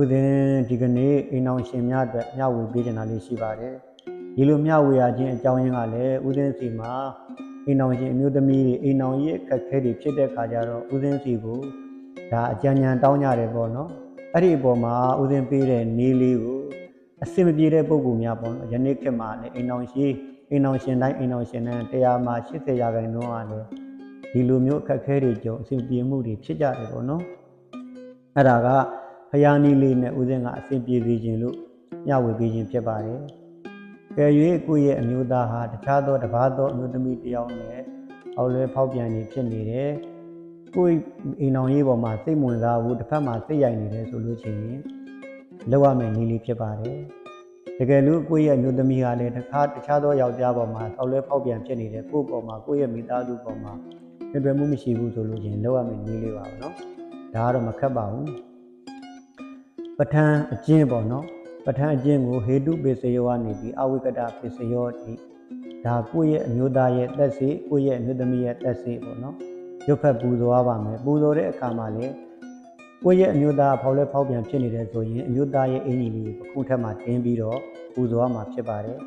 ဥစဉ်ဒီကနေ့အိမ်အောင်ရှင်များအတွက်မျှဝေပေးတင်တာလေးရှိပါတယ်ဒီလိုမျှဝေရခြင်းအကြောင်းရင်းကလည်းဥစဉ်စီမှာအိမ်အောင်ရှင်အမျိုးသမီးတွေအိမ်အောင်ရဲ့အခက်အခဲတွေဖြစ်တဲ့ခါကျတော့ဥစဉ်စီကိုဒါအကြံဉာဏ်တောင်းကြတယ်ပေါ့နော်အဲ့ဒီအပေါ်မှာဥစဉ်ပေးတဲ့နေလေးကိုအစင်မပြေတဲ့ပုံကူများပေါ့နော်ယနေ့ခေတ်မှာလည်းအိမ်အောင်ရှင်အိမ်အောင်ရှင်တိုင်းအိမ်အောင်ရှင်တိုင်းတရားမှာ80ရာခိုင်နှုန်းကလည်းဒီလိုမျိုးအခက်အခဲတွေကြုံအစင်ပြေမှုတွေဖြစ်ကြတယ်ပေါ့နော်အဲ့ဒါက ဖယားနီးလေးနဲ့ဦးစင်းကအဆင်ပြေစေခြင်းလို့ညဝေပေးခြင်းဖြစ်ပါတယ်။ကယ်၍ကိုယ့်ရဲ့အမျိုးသားဟာတခြားသောတစ်ပါးသောအမျိုးသမီးတစ်ယောက်နဲ့အောက်လွဲဖောက်ပြန်နေဖြစ်နေတယ်။ကိုယ့်အိမ်တော်ရေးပေါ်မှာစိတ်ဝင်စားဘူးတစ်ဖက်မှာစိတ်ရိုက်နေတယ်ဆိုလို့ချင်းလောက်ရမယ်နီးလေးဖြစ်ပါတယ်။တကယ်လို့ကိုယ့်ရဲ့အမျိုးသမီးကလည်းတစ်ခါတခြားသောယောက်ျားပေါ်မှာအောက်လွဲဖောက်ပြန်ဖြစ်နေတယ်ကိုယ့်ပေါ်မှာကိုယ့်ရဲ့မိသားစုပေါ်မှာပြပြမှုမရှိဘူးဆိုလို့ချင်းလောက်ရမယ်နီးလေးပါပဲနော်။ဒါကတော့မခက်ပါဘူး ပဋ္ဌာန်းအကျင့်ပေါ့နော်ပဋ္ဌာန်းအကျင့်ကိုဟေတုပိစယောကနေပြီးအဝိကတပိစယောတိဒါကိုယ့်ရဲ့အမျိုးသားရဲ့တက်စီကိုယ့်ရဲ့အမျိုးသမီးရဲ့တက်စီပေါ့နော်ရုပ်ဖက်ပူဇော်ရပါမယ်ပူဇော်တဲ့အခါမှာလည်းကိုယ့်ရဲ့အမျိုးသားဖောက်လဲဖောက်ပြန်ဖြစ်နေတယ်ဆိုရင်အမျိုးသားရဲ့အင်ကြီးလေးကိုပခုထက်မှတင်းပြီးတော့ပူဇော်ရမှာဖြစ်ပါတယ်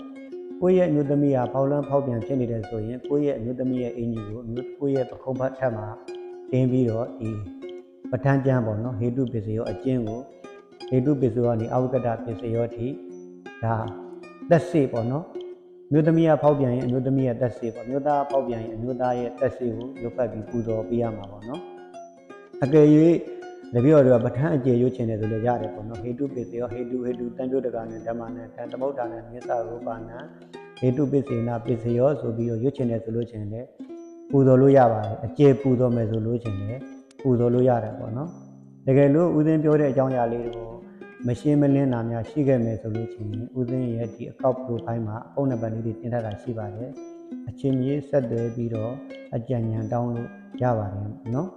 ကိုယ့်ရဲ့အမျိုးသမီးဟာဖောက်လန်းဖောက်ပြန်ဖြစ်နေတယ်ဆိုရင်ကိုယ့်ရဲ့အမျိုးသမီးရဲ့အင်ကြီးကိုအမျိုးကိုယ့်ရဲ့ပခုံးဖတ်ထက်မှတင်းပြီးတော့ဒီပဋ္ဌာန်းကျမ်းပေါ့နော်ဟေတုပစ္စယောအကျင့်ကို ဟေတုပစ္စယောကနေအဝိကတပစ္စယောထိဒါသက်စေပေါ့နော်မြို့သမီးကဖောက်ပြန်ရင်အမျိုးသမီးရဲ့သက်စေပေါ့မြို့သားဖောက်ပြန်ရင်အမျိုးသားရဲ့သက်စေကိုရုပ်ပတ်ပြီးပူဇော်ပေးရမှာပေါ့နော်အကယ်၍တပည့်တော်တွေကပဋ္ဌာန်းအကျေရွတ်ချင်တယ်ဆိုလည်းရတယ်ပေါ့နော်ဟေတုပစ္စယောဟေတုဟေတုတန်ပြုတ်တကနဲ့ဓမ္မနဲ့ဓမ္သမုဋ္ဌာနဲ့မြစ္ဆရူပနာဟေတုပစ္စေနာပစ္စယောဆိုပြီးတော့ရွတ်ချင်တယ်ဆိုလို့ချင်တယ်ပူဇော်လို့ရပါတယ်အကျေပူဇော်မယ်ဆိုလို့ချင်တယ်ပူဇော်လို့ရတယ်ပေါ့နော်တကယ်လို့ဦးသိန်းပြောတဲ့အကြောင်းအရာလေးတွေကို မရှင်းမလင်းတာများရှိခဲ့မယ်ဆိုလို့ချင်းဦးသိန်းရဲ့ဒီအကောက် profile မှာအပုံနံပါတ်လေးတွေတင်ထားတာရှိပါတယ်အချင်းကြီးဆက်သွယ်ပြီးတော့အကြံဉာဏ်တောင်းလို့ရပါတယ်နော်